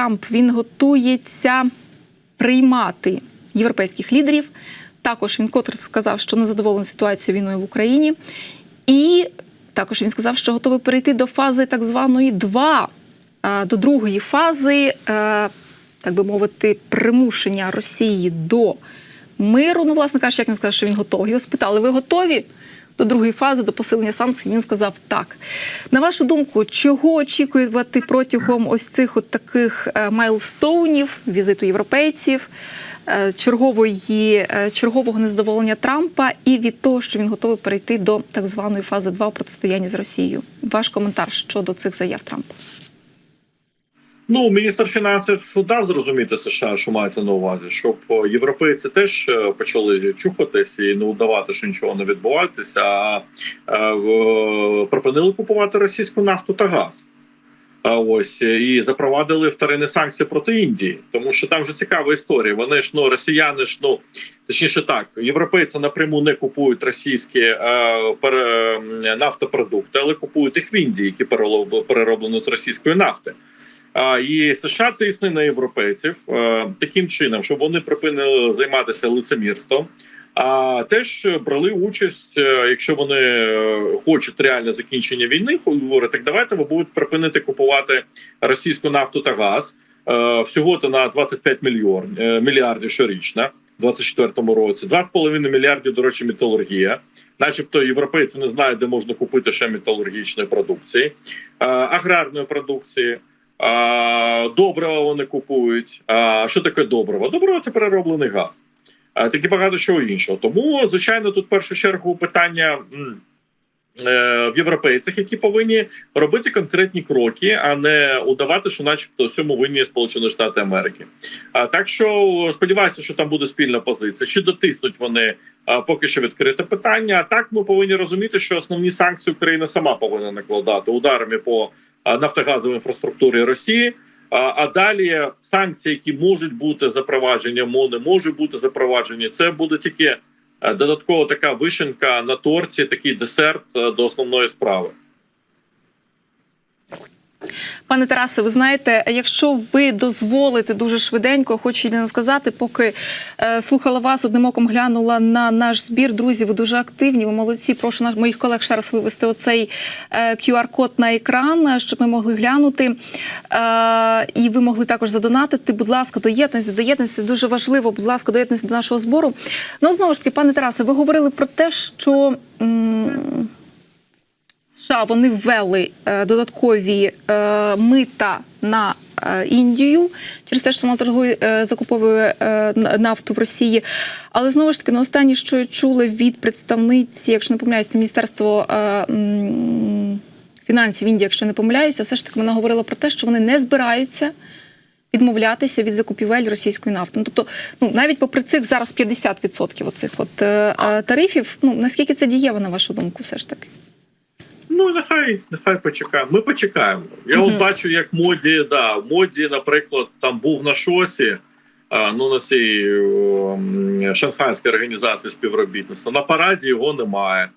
Трамп він готується приймати європейських лідерів. Також він котре сказав, що не задоволений ситуацією війною в Україні, і також він сказав, що готовий перейти до фази так званої 2, е, до другої фази, е, так би мовити, примушення Росії до миру. Ну, власне кажучи, як він сказав, що він готовий. Його спитали, ви готові? До другої фази, до посилення санкцій, він сказав так. На вашу думку, чого очікувати протягом ось цих от таких е, майлстоунів, візиту європейців, е, чергової, е, чергового незадоволення Трампа і від того, що він готовий перейти до так званої фази 2 протистояння з Росією? Ваш коментар щодо цих заяв Трампа? Ну, міністр фінансів дав зрозуміти США, що мається на увазі, щоб європейці теж е, почали чухатись і не удавати, що нічого не відбувається, а е, припинили купувати російську нафту та газ. А ось і запровадили вторинні санкції проти Індії, тому що там же цікава історія. Вони ж ну росіяни ж ну точніше так, європейці напряму не купують російські е, пере, м, нафтопродукти, але купують їх в Індії, які перероблені з російської нафти. І США тисне на європейців е, таким чином, щоб вони припинили займатися лицемірством. А теж брали участь, е, якщо вони е, хочуть реальне закінчення війни, говорять, так давайте ви будете припинити купувати російську нафту та газ всього то на 25 мільйон, мільярдів щорічно. У 24-му році 2,5 мільярдів, до речі, металургія, начебто європейці не знають, де можна купити ще металургічної продукції, аграрної продукції. Добрива вони купують. А що таке добриво? Добриво це перероблений газ. А, так і багато чого іншого. Тому, звичайно, тут в першу чергу питання е, в європейцях, які повинні робити конкретні кроки, а не удавати, що, начебто, в цьому винні Сполучені Штати Америки. Так що сподіваюся, що там буде спільна позиція. Чи дотиснуть вони поки що відкрите питання? А так ми повинні розуміти, що основні санкції Україна сама повинна накладати ударами по а, інфраструктури Росії. А, далі санкції, які можуть бути запроваджені, не можуть бути запроваджені, це буде тільки додатково така вишенка на торті, такий десерт е, до основної справи. Пане Тарасе, ви знаєте, якщо ви дозволите дуже швиденько, хочу єдине сказати, поки е, слухала вас, одним оком глянула на наш збір. Друзі, ви дуже активні, ви молодці. Прошу наш моїх колег ще раз вивести оцей е, QR-код на екран, щоб ми могли глянути. Е, і ви могли також задонатити. Будь ласка, доєднуйтесь, доєднуйтесь. Дуже важливо, будь ласка, доєднуйтесь до нашого збору. Ну, знову ж таки, пане Тарасе, ви говорили про те, що. м, США вони ввели е, додаткові е, мита на е, Індію через те, що вона торгує закуповує нафту в Росії. Але знову ж таки, на останнє, що я чула від представниці, якщо не помиляюся, міністерство. Фінансів Індії, якщо не помиляюся, все ж таки вона говорила про те, що вони не збираються відмовлятися від закупівель російської нафти. Ну, тобто, ну навіть попри цих зараз 50% оцих от е, е, тарифів, ну наскільки це дієво, на вашу думку, все ж таки? Ну нехай нехай почекаємо. Ми почекаємо. Я от бачу, як моді, да, в моді, наприклад, там був на шосі. Ну, на цій о, шанхайській організації співробітництва. На параді його немає.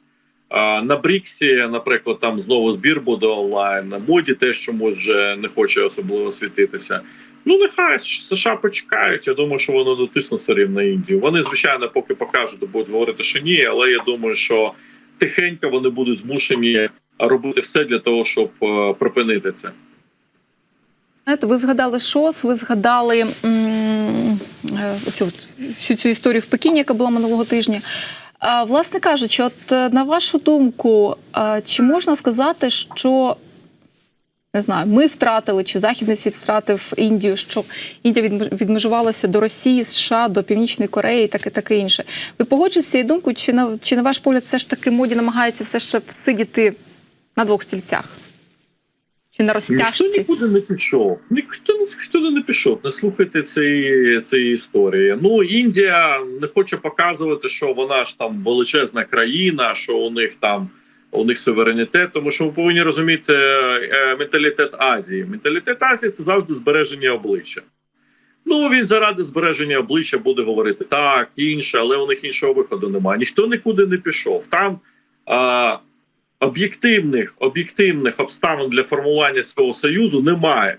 На Бріксі, наприклад, там знову збір буде онлайн. На моді теж чомусь вже не хоче особливо світитися. Ну, нехай США почекають. Я думаю, що вони дотиснуть все рівно Індію. Вони, звичайно, поки покажуть, будуть говорити, що ні, але я думаю, що тихенько вони будуть змушені робити все для того, щоб е, припинити це. Ви згадали ШОС, ви згадали м, е, всю цю історію в Пекіні, яка була минулого тижня. Власне кажучи, от е, на вашу думку, чи можна сказати, що не знаю, ми втратили, чи Західний світ втратив Індію, що Індія відм- відмежувалася до Росії, США, до Північної Кореї, таке таке інше. Ви погоджуєтеся цією думкою, чи на чи на ваш погляд, все ж таки моді намагається все ще всидіти на двох стільцях? Чи на Ніхто нікуди не пішов. Ніхто ніхто не пішов. Не слухайте цієї цієї історії. Ну Індія не хоче показувати, що вона ж там величезна країна, що у них там у них суверенітет, тому що ми повинні розуміти е, менталітет Азії. Менталітет Азії це завжди збереження обличчя. Ну він заради збереження обличчя буде говорити так, інше, але у них іншого виходу немає. Ніхто нікуди не пішов. Там а, об'єктивних об'єктивних обставин для формування цього союзу немає.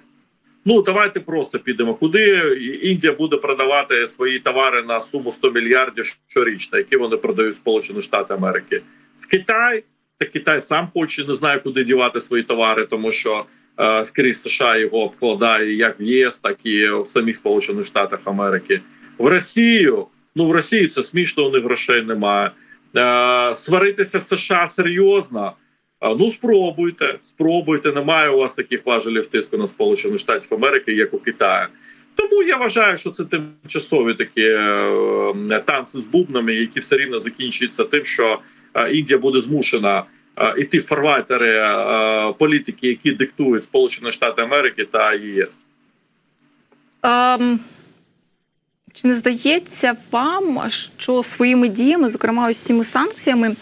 Ну давайте просто підемо. Куди Індія буде продавати свої товари на суму 100 мільярдів щорічно, які вони продають Сполучені Штати Америки в Китай. Та Китай сам хоче, не знає, куди дівати свої товари, тому що е, скрізь США його обкладає як в ЄС, так і в самих Сполучених Штатах Америки. В Росію ну в Росії це смішно, у них грошей немає. Е, сваритися з США серйозно. Ну, спробуйте, спробуйте. Немає у вас таких важелів тиску на Сполучені Штатів Америки, як у Китаю. Тому я вважаю, що це тимчасові такі е, танці з бубнами, які все рівно закінчуються тим, що е, Індія буде змушена е, іти в фарватери е, політики, які диктують Сполучені Штати Америки та ЄС. Ем, чи не здається вам, що своїми діями, зокрема ось цими санкціями,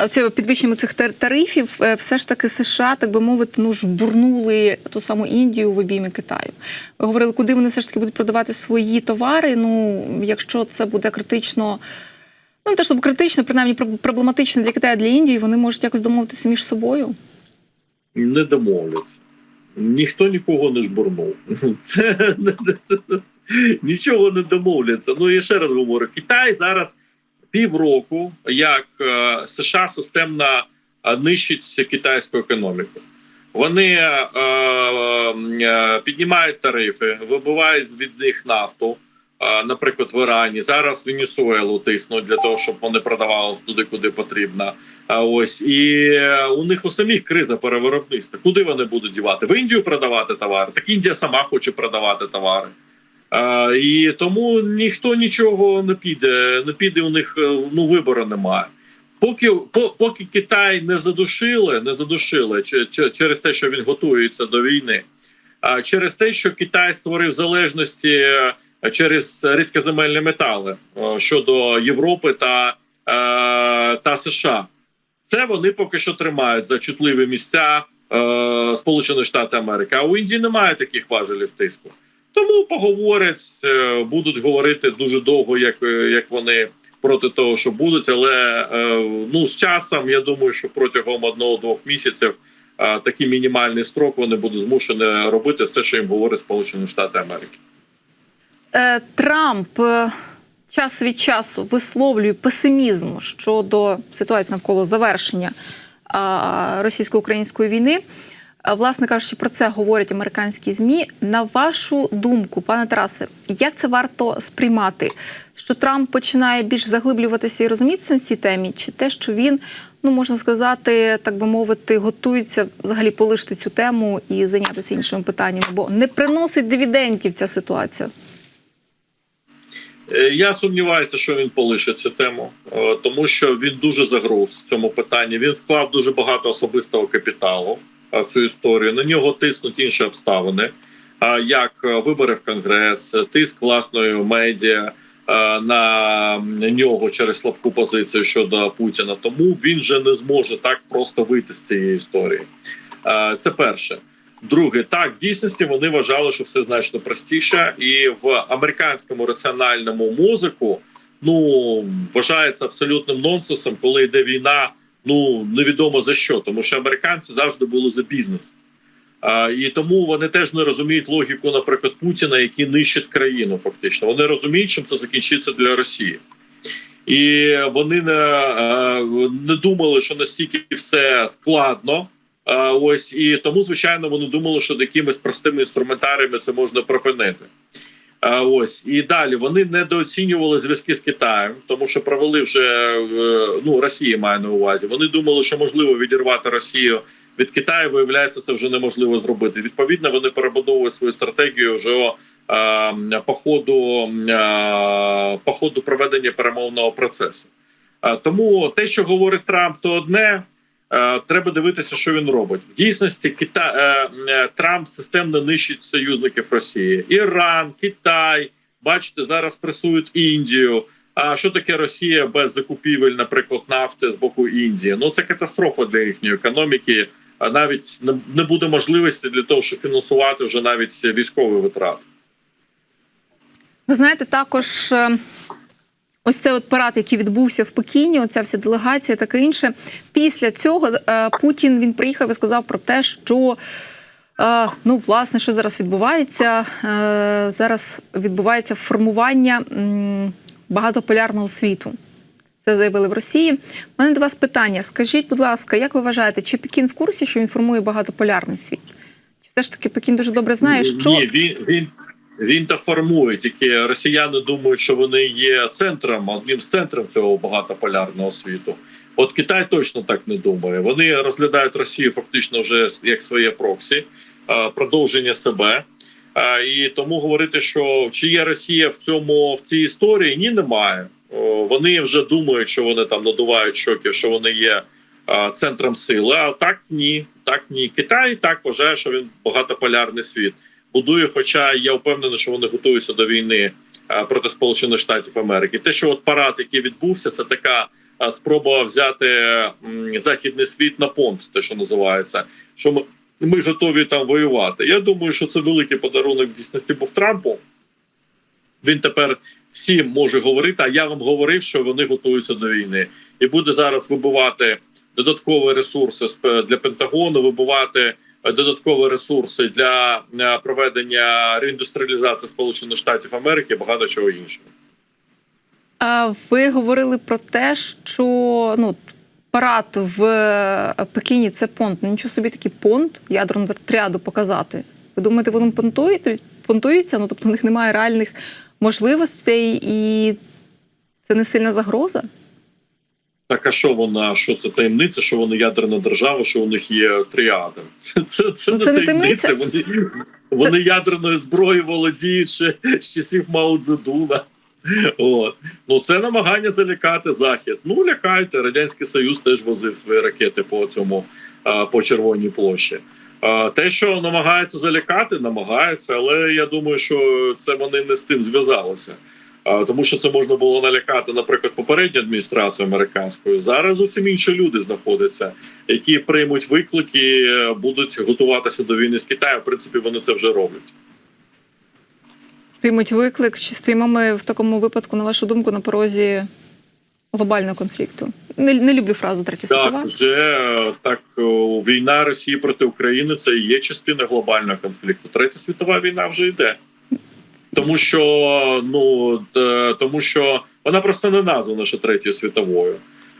е, це підвищенням цих тарифів, е, все ж таки США, так би мовити, ну ж бурнули ту саму Індію в обійми Китаю. Ви говорили, куди вони все ж таки будуть продавати свої товари. Ну, якщо це буде критично. Ну, не те, щоб критично, принаймні проб- проблематично для Китаю, для Індії, вони можуть якось домовитися між собою. Не домовляться. Ніхто нікого не жбурнув. Це нічого не домовляться. Ну і ще раз говорю: Китай зараз півроку, як е, США системно е, нищить китайську економіку. Вони е, е, піднімають тарифи, вибивають від них нафту. е, Наприклад, в Ірані зараз Венесуелу тиснуть для того, щоб вони продавали туди, куди потрібно. А ось і е, у них у самих криза перевиробництва. Куди вони будуть дівати? В Індію продавати товари. Так Індія сама хоче продавати товари. А, і тому ніхто нічого не піде. Не піде у них е, ну вибору немає. Поки по, поки Китай не задушили, не задушили чи, чи, через те, що він готується до війни, а через те, що Китай створив залежності е, через рідкоземельні метали е, щодо Європи та, та США. Це вони поки що тримають за чутливі місця Сполучених Штатів Америки. А у Індії немає таких важелів тиску. Тому поговорять, е, будуть говорити дуже довго, як, е, як вони проти того, що будуть. Але е, ну з часом я думаю, що протягом одного-двох місяців такий мінімальний строк вони будуть змушені робити все, що їм говорить Сполучені Штати Америки. Трамп час від часу висловлює песимізм щодо ситуації навколо завершення російсько-української війни. Е, Власне кажучи, про це говорять американські змі. На вашу думку, пане Тарасе, як це варто сприймати? Що Трамп починає більш заглиблюватися і розумітися на цій темі, чи те, що він, ну можна сказати, так би мовити, готується взагалі полишити цю тему і зайнятися іншими питаннями, бо не приносить дивідендів ця ситуація? Е, Я сумніваюся, що він полишить цю тему, е, тому що він дуже загруз в цьому питанні. Він вклав дуже багато особистого капіталу цю історію. На нього тиснуть інші обставини, як е, вибори в конгрес, тиск власної медіа е, на нього через слабку позицію щодо Путіна. Тому він вже не зможе так просто вийти з цієї історії. Е, Це перше. Друге, так в дійсності вони вважали, що все значно простіше, і в американському раціональному мозку ну вважається абсолютним нонсенсом, коли йде війна. Ну невідомо за що, тому що американці завжди були за бізнес. А, і тому вони теж не розуміють логіку, наприклад, Путіна, який нищить країну. Фактично, вони розуміють, чим це закінчиться для Росії. І вони не, не думали, що настільки все складно. А, Ось і тому, звичайно, вони думали, що якимись простими інструментаріями це можна припинити. Ось і далі вони недооцінювали зв'язки з Китаєм, тому що провели вже ну Росія має на увазі. Вони думали, що можливо відірвати Росію від Китаю. Виявляється, це вже неможливо зробити. Відповідно, вони перебудовують свою стратегію вже е, по ходу, е, по ходу проведення перемовного процесу. Тому те, що говорить Трамп, то одне. Е, Треба дивитися, що він робить. В дійсності Кита... е, е, Трамп системно нищить союзників Росії: Іран, Китай. Бачите, зараз пресують Індію. А що таке Росія без закупівель, наприклад, нафти з боку Індії? Ну це катастрофа для їхньої економіки. А навіть не- буде можливості для того, щоб фінансувати вже навіть військові витрати. Ви знаєте, також ось цей от парад, який відбувся в Пекіні, оця вся делегація, таке інше. Після цього е, Путін він приїхав і сказав про те, що Е, ну, власне, що зараз відбувається? Е, зараз відбувається формування багатополярного світу. Це заявили в Росії. У мене до вас питання. Скажіть, будь ласка, як ви вважаєте, чи Пекін в курсі, що він формує багатополярний світ? Чи все ж таки Пекін дуже добре знає, що Ні, він, він, він та формує. Тільки росіяни думають, що вони є центром, одним з центром цього багатополярного світу. От Китай точно так не думає. Вони розглядають Росію фактично вже як своє проксі, продовження себе. І тому говорити, що чи є Росія в цьому в цій історії, ні, немає. Вони вже думають, що вони там надувають щоки, що вони є центром сили. А так ні, так ні. Китай так вважає, що він багатополярний світ будує. Хоча я впевнений, що вони готуються до війни е, проти Сполучених Штатів Америки. Те, що от парад, який відбувся, це така е, спроба взяти західний світ на понт, те, що називається, що ми. Ми готові там воювати. Я думаю, що це великий подарунок в дійсності був Трампу. Він тепер всім може говорити. А я вам говорив, що вони готуються до війни, і буде зараз вибивати додаткові ресурси з для Пентагону, вибивати е, додаткові ресурси для е, проведення реіндустріалізації Сполучених Штатів Америки, багато чого іншого. А ви говорили про те, що ну, парад в е, Пекіні це понт. Ну, нічого собі такий понт ядерну тріаду показати. Ви думаєте, вони понтують, понтуються? Ну, тобто в них немає реальних можливостей і це не сильна загроза? Так, а що вона? Що це таємниця? Що вони ядерна держава? Що у них є тріада? Це це, це, Ну, не це не таємниця. Вони, вони ядерною зброєю володіють ще з часів Мао Цзедуна. От. Ну це намагання залякати захід. Ну лякайте. Радянський Союз теж возив свої ракети по цьому по червоній площі. Те, що намагається залякати, намагається, але я думаю, що це вони не з тим зв'язалися. Тому що це можна було налякати, наприклад, попередню адміністрацію американською. Зараз зовсім інші люди знаходяться, які приймуть виклики, будуть готуватися до війни з Китаєм. В принципі, вони це вже роблять. Приймуть виклик, чи стоїмо ми в такому випадку, на вашу думку, на порозі глобального конфлікту? Не, не люблю фразу третя світова. Так, вже так війна Росії проти України це і є частина глобального конфлікту. Третя світова війна вже йде. Тому що ну тому що вона просто не названа ще третьою світовою.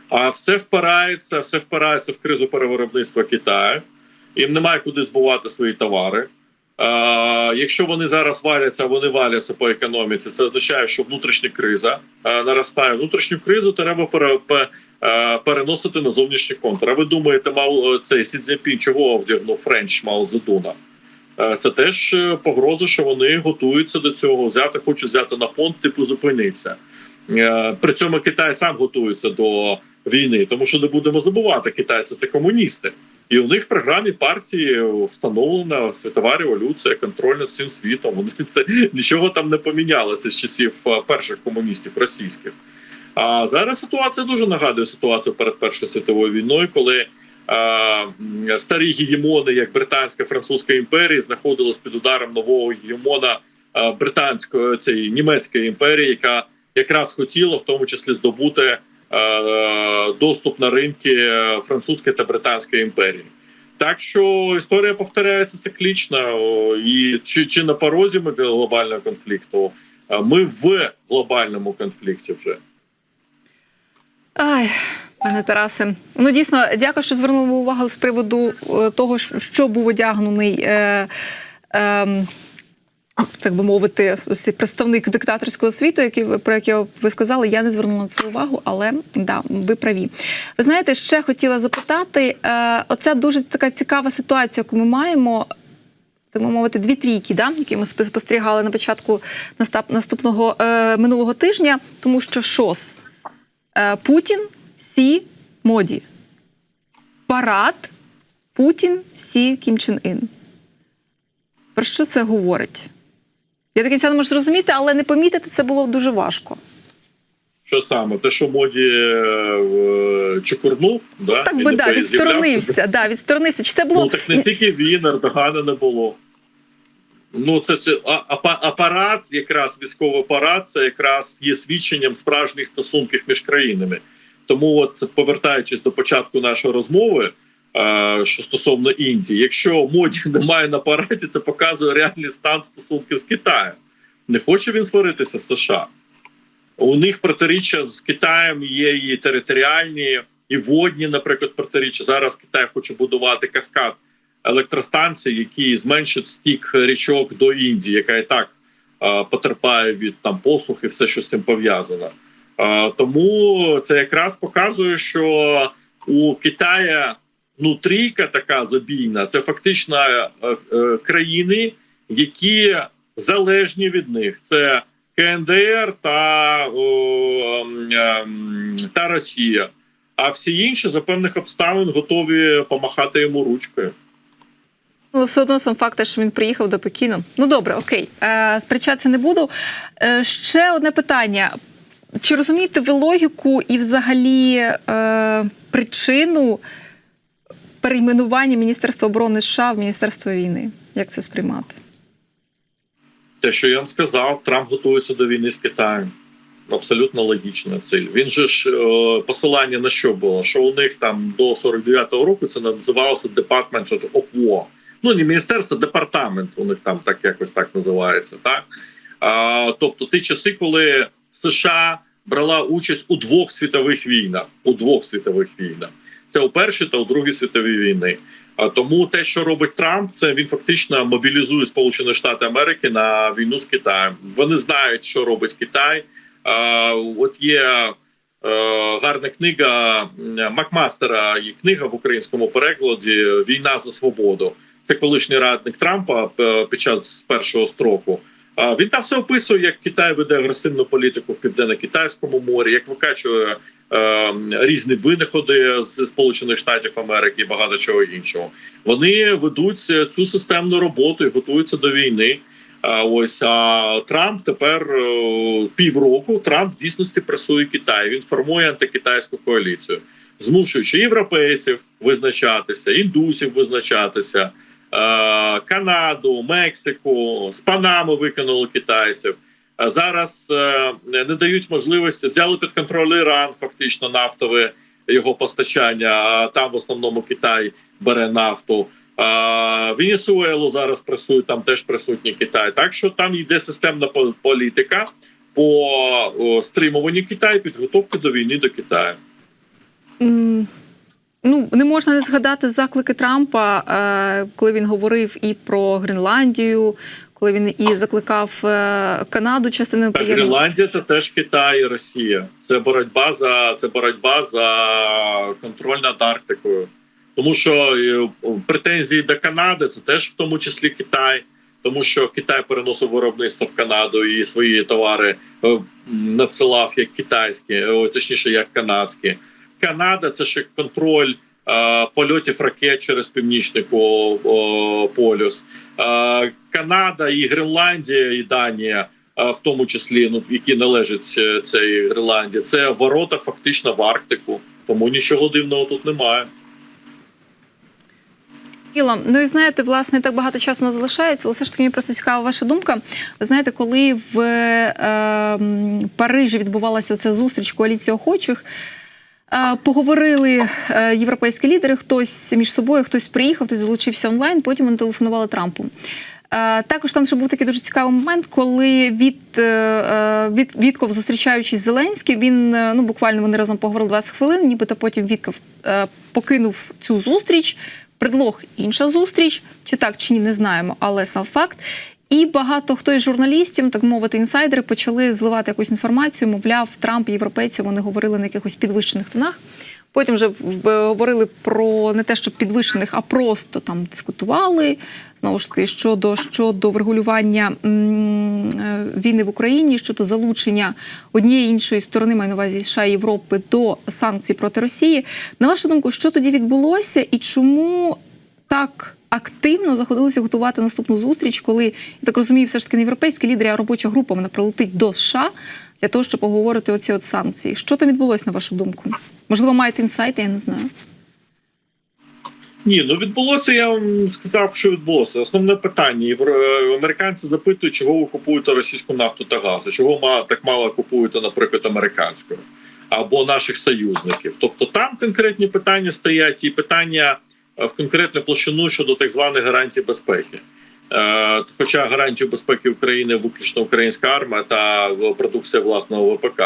А все впирається, все впирається в кризу перевиробництва Китаю. Їм немає куди збувати свої товари. А, якщо вони зараз валяться, вони валяться по економіці. Це означає, що внутрішня криза а, наростає. Внутрішню кризу треба пере, пе- е, переносити на зовнішній контур. А ви думаєте, мав цей Сі Цзіньпін чого вдягнув Френч? Е, Це теж е, погроза, що вони готуються до цього. Взяти, хочуть взяти на понт, типу зупиниться. Е, При цьому Китай сам готується до війни, тому що не будемо забувати, китайці це комуністи. І у них в програмі партії встановлена світова революція, контроль над всім світом. Вони це нічого там не помінялося з часів е, перших комуністів російських. А зараз ситуація дуже нагадує ситуацію перед Першою світовою війною, коли е, старі гегемони, як Британська Французька імперія, знаходились під ударом нового гегемона британської цієї німецької імперії, яка якраз хотіла в тому числі здобути доступ на ринки е, французької та британської імперії. Так що історія повторяється циклічно, і чи, чи на порозі ми глобального конфлікту, ми в глобальному конфлікті вже. Ай, пане Тарасе, ну дійсно, дякую, що звернули увагу з приводу е, того, що- був одягнений. Е, е, так би мовити, ось представник диктаторського світу, який про який ви сказали, я не звернула на це увагу, але да, ви праві. Ви знаєте, ще хотіла запитати: е, оця дуже така цікава ситуація, яку ми маємо. Так би мовити, дві трійки, да, які ми спос- спостерігали на початку наступного е, минулого тижня, тому що ШОС Е, Путін, Сі, Моді. Парад Путін, Сі, Кім Чен Ін. Про що це говорить? Я до кінця не можу зрозуміти, але не помітити це було дуже важко. Що саме? Те, що моді е, чукурнув, да? Так би да, відсторонився. Да, відсторонився. Чи це було Ну так не тільки він, Ердогана не було. Ну, це, це апарат, якраз військовий апарат, це якраз є свідченням справжніх стосунків між країнами. Тому, от повертаючись до початку нашої розмови, е, що стосовно Індії. Якщо моді немає на параді, це показує реальний стан стосунків з Китаєм. Не хоче він сваритися з США. У них протиріччя з Китаєм є і територіальні, і водні, наприклад, протиріччя. Зараз Китай хоче будувати каскад електростанцій, які зменшать стік річок до Індії, яка і так е, потерпає від там посух і все, що з цим пов'язано. Е, тому це якраз показує, що у Китая ну така забійна. Це фактично е, е, країни, які залежні від них. Це КНДР та, о, ем, ем, та Росія. А всі інші за певних обставин готові помахати йому ручкою. Ну, все одно сам факт, що він приїхав до Пекіну. Ну добре, окей, е, сперечатися не буду. Е, ще одне питання: чи розумієте ви логіку і взагалі е, причину перейменування Міністерства оборони США в Міністерство війни? Як це сприймати? Те, що я вам сказав, Трамп готується до війни з Китаєм. Абсолютно логічна ціль. Він же ж е, посилання на що було? Що у них там до 49-го року це називалося Department of War. Ну не міністерство, а департамент. У них там так якось так називається. Так а, тобто, ті часи, коли США брала участь у двох світових війнах, у двох світових війнах. Це у першій та у другій світовій війни. А тому те, що робить Трамп, це він фактично мобілізує Сполучені Штати Америки на війну з Китаєм. Вони знають, що робить Китай. А, От є е, гарна книга Макмастера. Є книга в українському перекладі Війна за свободу. Це колишній радник Трампа е, під час першого строку. Він там все описує, як Китай веде агресивну політику в південно-китайському морі, як викачує е, різні винаходи з Сполучених Штатів Америки і багато чого іншого. Вони ведуть цю системну роботу і готуються до війни. А ось а Трамп тепер е, півроку Трамп в дійсності пресує Китай. Він формує антикитайську коаліцію, змушуючи європейців визначатися, індусів визначатися, Канаду, Мексику, з Панами викинули китайців. Зараз е, не дають можливості взяли під контроль Іран, фактично нафтове його постачання. А там в основному Китай бере нафту. Венесуелу зараз пресують, там теж присутній Китай. Так що там йде системна політика по стримуванню Китаю, підготовки до війни до Китаю. М, Ну, не можна не згадати заклики Трампа, е, коли він говорив і про Гренландію, коли він і закликав е, Канаду частиною Так. Гренландія це теж Китай і Росія. Це боротьба за це боротьба за контроль над Арктикою. Тому що е, претензії до Канади це теж в тому числі Китай, тому що Китай переносив виробництво в Канаду і свої товари надсилав як китайські, точніше, як канадські. Канада це ще контроль е, польотів ракет через північний полюс. Е, Канада і Гренландія і Данія, е, в тому числі, ну які належать цій Гренландії, це ворота фактично в Арктику. Тому нічого дивного тут немає. Іла, ну і знаєте, власне, так багато часу нас залишається, але все ж таки мені просто цікава ваша думка. Знаєте, коли в е, Парижі відбувалася оця зустріч коаліції охочих. Е, Поговорили е, європейські лідери, хтось між собою, хтось приїхав, хтось долучився онлайн. Потім вони телефонували Трампу. Е, Також там ще був такий дуже цікавий момент, коли від, від Вітков, зустрічаючись з Зеленським, він ну буквально вони разом поговорили 20 хвилин, нібито потім Вітков покинув цю зустріч. Предлог інша зустріч, чи так, чи ні, не знаємо, але сам факт. І багато хто із журналістів, так мовити, інсайдери, почали зливати якусь інформацію. Мовляв, Трамп, європейці, вони говорили на якихось підвищених тонах. Потім вже в- говорили про не те, що підвищених, а просто там дискутували знову ж таки щодо, щодо врегулювання е, війни в Україні, щодо залучення однієї іншої сторони, маю на увазі США і Європи до санкцій проти Росії. На вашу думку, що тоді відбулося, і чому так активно заходилися готувати наступну зустріч, коли я так розумію, все ж таки не європейські лідери, а робоча група вона прилетить до США для того, щоб поговорити оці от санкції. Що там відбулося на вашу думку? Можливо, маєте інсайти, я не знаю. Ні, ну відбулося. Я вам сказав, що відбулося. Основне питання. Євро- Американці запитують, чого ви купуєте російську нафту та газ, чого так мало купуєте, наприклад, американською або наших союзників. Тобто там конкретні питання стоять, і питання е, в конкретну площину щодо так званих гарантій безпеки. Е, Хоча гарантію безпеки України виключно українська армія та продукція власного ВПК.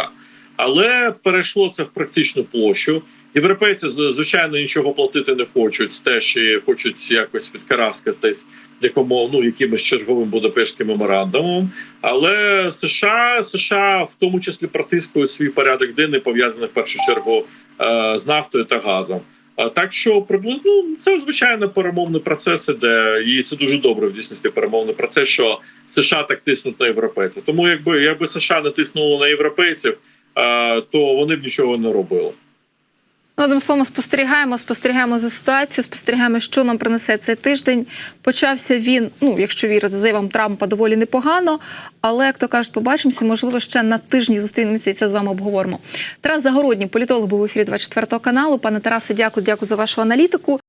Але перейшло це в практичну площу. Європейці звичайно нічого платити не хочуть, теж і хочуть якось відкараскатись якому ну якимось черговим Будапештським меморандумом. Але США США в тому числі протискують свій порядок денний, пов'язаний в першу чергу е, з нафтою та газом. Так що приблизно ну, це звичайно перемовні процеси, де і це дуже добре в дійсності перемовний процес, що США так тиснуть на європейців. Тому якби якби США не тиснуло на європейців, то вони б нічого не робили. Одним словом, спостерігаємо, спостерігаємо за ситуацією, спостерігаємо, що нам принесе цей тиждень. Почався він, ну якщо вірити заявам Трампа, доволі непогано. Але як то кажуть, побачимося, можливо, ще на тижні зустрінемося і це з вами обговоримо. Тарас Загородній, політолог, був в ефірі 24 каналу. Пане Тарасе, дякую, дякую за вашу аналітику.